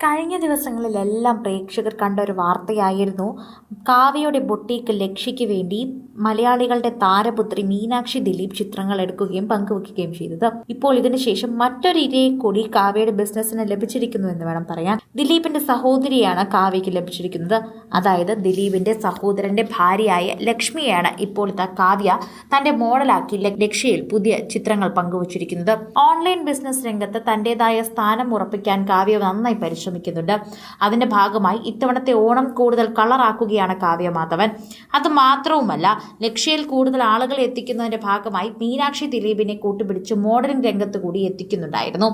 കഴിഞ്ഞ ദിവസങ്ങളിലെല്ലാം പ്രേക്ഷകർ കണ്ട ഒരു വാർത്തയായിരുന്നു. കാവ്യയുടെ ബൊട്ടീക്ക് ലക്ഷ്യയ്ക്ക് വേണ്ടി മലയാളികളുടെ താരപുത്രി മീനാക്ഷി ദിലീപ് ചിത്രങ്ങൾ എടുക്കുകയും പങ്കുവെക്കുകയും ചെയ്തത്. ഇപ്പോൾ ഇതിനുശേഷം മറ്റൊരു ഇരയെ കൂടി കാവ്യയുടെ ബിസിനസ്സിന് ലഭിച്ചിരിക്കുന്നു എന്ന് വേണം പറയാൻ. ദിലീപിന്റെ സഹോദരിയാണ് കാവ്യയ്ക്ക് ലഭിച്ചിരിക്കുന്നത്. അതായത് ദിലീപിന്റെ സഹോദരന്റെ ഭാര്യയായ ലക്ഷ്മിയാണ് ഇപ്പോഴത്തെ കാവ്യ തന്റെ മോഡലാക്കി ലക്ഷ്യയിൽ പുതിയ ചിത്രങ്ങൾ പങ്കുവച്ചിരിക്കുന്നത്. ഓൺലൈൻ ബിസിനസ് രംഗത്ത് തന്റേതായ സ്ഥാനം ഉറപ്പിക്കാൻ കാവ്യ നന്നായി പരിശ്രമിക്കുന്നുണ്ട് അതിന്റെ ഭാഗമായി ഇത്തവണത്തെ ഓണം കൂടുതൽ കളറാക്കുകയാണ് കാവ്യ മാധവൻ. അത് മാത്രവുമല്ല ലക്ഷ്യയിൽ കൂടുതൽ ആളുകളെ എത്തിക്കുന്നതിന്റെ ഭാഗമായി മീനാക്ഷി ദിലീപിനെ കൂട്ടുപിടിച്ച് മോഡലിംഗ് രംഗത്ത് കൂടി എത്തിക്കുന്നുണ്ടായിരുന്നു.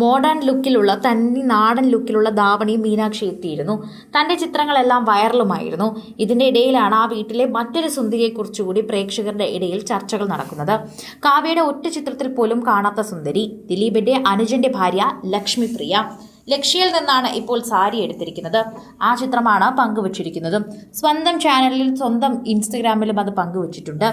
മോഡേൺ ലുക്കിലുള്ള തന്നി നാടൻ ലുക്കിലുള്ള ധാവണി മീനാക്ഷി എത്തിയിരുന്നു. തന്റെ ചിത്രങ്ങളെല്ലാം വൈറലുമായിരുന്നു. ഇതിന്റെ ഇടയിലാണ് ആ വീട്ടിലെ മറ്റൊരു സുന്ദരിയെക്കുറിച്ചുകൂടി പ്രേക്ഷകരുടെ ഇടയിൽ ചർച്ചകൾ നടക്കുന്നത്. കാവ്യയുടെ ഒറ്റ ചിത്രത്തിൽ പോലും കാണാത്ത സുന്ദരി ദിലീപിന്റെ അനുജന്റെ ഭാര്യ ലക്ഷ്മി പ്രിയ ലക്ഷ്യയിൽ നിന്നാണ് ഇപ്പോൾ സാരി എടുത്തിരിക്കുന്നത്. ആ ചിത്രമാണ് പങ്കുവച്ചിരിക്കുന്നതും. സ്വന്തം ചാനലിൽ സ്വന്തം ഇൻസ്റ്റഗ്രാമിലും അത് പങ്കുവച്ചിട്ടുണ്ട്.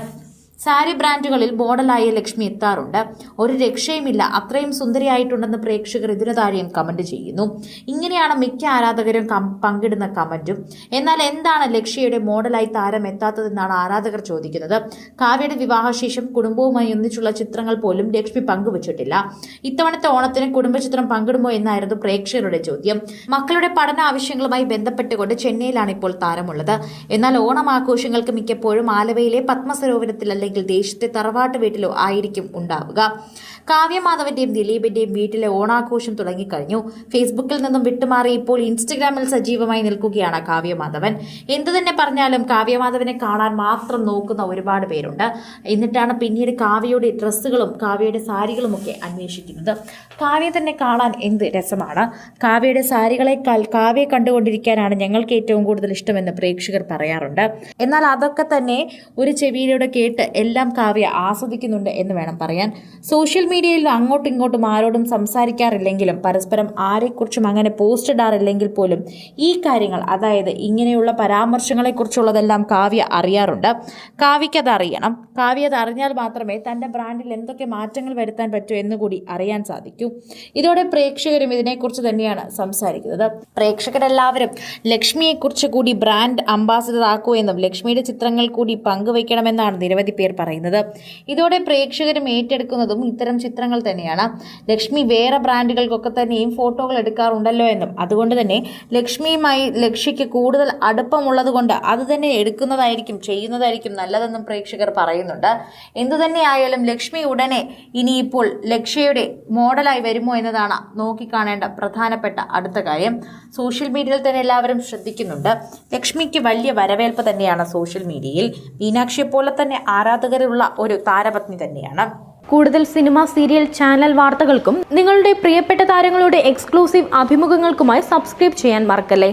സാരി ബ്രാൻഡുകളിൽ മോഡലായ ലക്ഷ്മി എത്താറുണ്ട്. ഒരു രക്ഷയുമില്ല. അത്രയും സുന്ദരിയായിട്ടുണ്ടെന്ന് പ്രേക്ഷകർ ഇതിനു താഴെയും കമന്റ് ചെയ്യുന്നു. ഇങ്ങനെയാണ് മിക്ക ആരാധകരും പങ്കിടുന്ന കമന്റും. എന്നാൽ എന്താണ് ലക്ഷ്യയുടെ മോഡലായി താരം എത്താത്തതെന്നാണ് ആരാധകർ ചോദിക്കുന്നത്. കാവ്യയുടെ വിവാഹശേഷം കുടുംബവുമായി ഒന്നിച്ചുള്ള ചിത്രങ്ങൾ പോലും ലക്ഷ്മി പങ്കുവച്ചിട്ടില്ല. ഇത്തവണത്തെ ഓണത്തിന് കുടുംബചിത്രം പങ്കിടുമോ എന്നായിരുന്നു പ്രേക്ഷകരുടെ ചോദ്യം. മക്കളുടെ പഠന ആവശ്യങ്ങളുമായി ബന്ധപ്പെട്ടുകൊണ്ട് ചെന്നൈയിലാണ് ഇപ്പോൾ താരമുള്ളത്. എന്നാൽ ഓണം ആഘോഷങ്ങൾക്ക് മിക്കപ്പോഴും ആലവയിലെ പത്മസരോവരത്തിൽ അല്ലെങ്കിൽ ദേശത്തെ തറവാട്ട് വീട്ടിലോ ആയിരിക്കും ഉണ്ടാവുക. കാവ്യമാധവന്റെയും ദിലീപിന്റെയും വീട്ടിലെ ഓണാഘോഷം തുടങ്ങിക്കഴിഞ്ഞു. ഫേസ്ബുക്കിൽ നിന്നും വിട്ടുമാറി ഇപ്പോൾ ഇൻസ്റ്റഗ്രാമിൽ സജീവമായി നിൽക്കുകയാണ് കാവ്യമാധവൻ. എന്തു തന്നെ പറഞ്ഞാലും കാവ്യമാധവനെ കാണാൻ മാത്രം നോക്കുന്ന ഒരുപാട് പേരുണ്ട്. എന്നിട്ടാണ് പിന്നീട് കാവ്യയുടെ ഡ്രസ്സുകളും കാവ്യയുടെ സാരികളും ഒക്കെ അന്വേഷിക്കുന്നത്. കാവ്യ തന്നെ കാണാൻ എന്ത് രസമാണ്? കാവ്യയുടെ സാരികളെക്കാൾ കാവ്യ കണ്ടുകൊണ്ടിരിക്കാനാണ് ഞങ്ങൾക്ക് ഏറ്റവും കൂടുതൽ ഇഷ്ടമെന്ന് പ്രേക്ഷകർ പറയാറുണ്ട്. എന്നാൽ അതൊക്കെ തന്നെ ഒരു ചെവിയിലൂടെ കേട്ട് എല്ലാം കാവ്യ ആസ്വദിക്കുന്നുണ്ട് എന്ന് വേണം പറയാൻ. സോഷ്യൽ മീഡിയയിൽ അങ്ങോട്ടും ഇങ്ങോട്ടും ആരോടും സംസാരിക്കാറില്ലെങ്കിലും പരസ്പരം ആരെക്കുറിച്ചും അങ്ങനെ പോസ്റ്റ് ഇടാറില്ലെങ്കിൽ പോലും ഈ കാര്യങ്ങൾ അതായത് ഇങ്ങനെയുള്ള പരാമർശങ്ങളെക്കുറിച്ചുള്ളതെല്ലാം കാവ്യ അറിയാറുണ്ട്. കാവ്യയ്ക്ക് അത് അറിയണം. കാവ്യ അത് അറിഞ്ഞാൽ മാത്രമേ തന്റെ ബ്രാൻഡിൽ എന്തൊക്കെ മാറ്റങ്ങൾ വരുത്താൻ പറ്റൂ എന്ന് കൂടി അറിയാൻ സാധിക്കൂ. ഇതോടെ പ്രേക്ഷകരും ഇതിനെക്കുറിച്ച് തന്നെയാണ് സംസാരിക്കുന്നത്. പ്രേക്ഷകരെല്ലാവരും ലക്ഷ്മിയെക്കുറിച്ച് കൂടി ബ്രാൻഡ് അംബാസിഡർ ആക്കൂ എന്നും ലക്ഷ്മിയുടെ ചിത്രങ്ങൾ കൂടി പങ്കുവയ്ക്കണമെന്നാണ് നിരവധി പേർ പറയുന്നത്. ഇതോടെ പ്രേക്ഷകരും ഏറ്റെടുക്കുന്നതും ഇത്തരം ചിത്രങ്ങൾ തന്നെയാണ്. ലക്ഷ്മി വേറെ ബ്രാൻഡുകൾക്കൊക്കെ തന്നെയും ഫോട്ടോകൾ എടുക്കാറുണ്ടല്ലോ എന്നും. അതുകൊണ്ട് തന്നെ ലക്ഷ്മിയുമായി ലക്ഷ്യയ്ക്ക് കൂടുതൽ അടുപ്പമുള്ളത് കൊണ്ട് അത് തന്നെ എടുക്കുന്നതായിരിക്കും ചെയ്യുന്നതായിരിക്കും നല്ലതെന്നും പ്രേക്ഷകർ പറയുന്നുണ്ട്. എന്തു തന്നെയായാലും ലക്ഷ്മി ഉടനെ ഇനിയിപ്പോൾ ലക്ഷ്യയുടെ മോഡലായി വരുമോ എന്നതാണ് നോക്കിക്കാണേണ്ട പ്രധാനപ്പെട്ട അടുത്ത കാര്യം. സോഷ്യൽ മീഡിയയിൽ തന്നെ എല്ലാവരും ശ്രദ്ധിക്കുന്നുണ്ട്. ലക്ഷ്മിക്ക് വലിയ വരവേൽപ്പ് തന്നെയാണ് സോഷ്യൽ മീഡിയയിൽ. മീനാക്ഷിയെ പോലെ തന്നെ ആരാധകരുള്ള ഒരു താരപത്നി തന്നെയാണ്. കൂടുതൽ സിനിമ സീരിയൽ ചാനൽ വാർത്തകൾക്കും നിങ്ങളുടെ പ്രിയപ്പെട്ട താരങ്ങളുടെ എക്സ്ക്ലൂസീവ് അഭിമുഖങ്ങൾക്കുമായി സബ്സ്ക്രൈബ് ചെയ്യാൻ മറക്കല്ലേ?